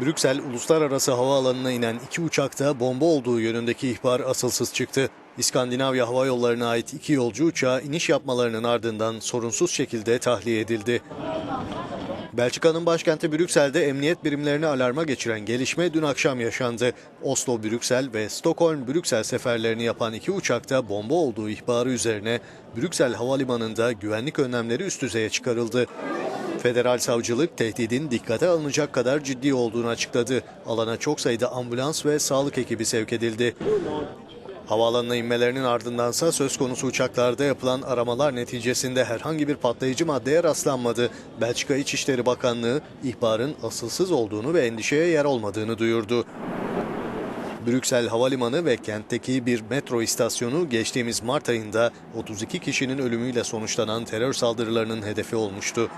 Brüksel Uluslararası Havaalanı'na inen iki uçakta bomba olduğu yönündeki ihbar asılsız çıktı. İskandinavya Hava Yolları'na ait iki yolcu uçağı iniş yapmalarının ardından sorunsuz şekilde tahliye edildi. Belçika'nın başkenti Brüksel'de emniyet birimlerini alarma geçiren gelişme dün akşam yaşandı. Oslo-Brüksel ve Stockholm-Brüksel seferlerini yapan iki uçakta bomba olduğu ihbarı üzerine Brüksel Havalimanı'nda güvenlik önlemleri üst düzeye çıkarıldı. Federal savcılık tehdidin dikkate alınacak kadar ciddi olduğunu açıkladı. Alana çok sayıda ambulans ve sağlık ekibi sevk edildi. Havaalanına inmelerinin ardındansa söz konusu uçaklarda yapılan aramalar neticesinde herhangi bir patlayıcı maddeye rastlanmadı. Belçika İçişleri Bakanlığı ihbarın asılsız olduğunu ve endişeye yer olmadığını duyurdu. Brüksel Havalimanı ve kentteki bir metro istasyonu geçtiğimiz Mart ayında 32 kişinin ölümüyle sonuçlanan terör saldırılarının hedefi olmuştu.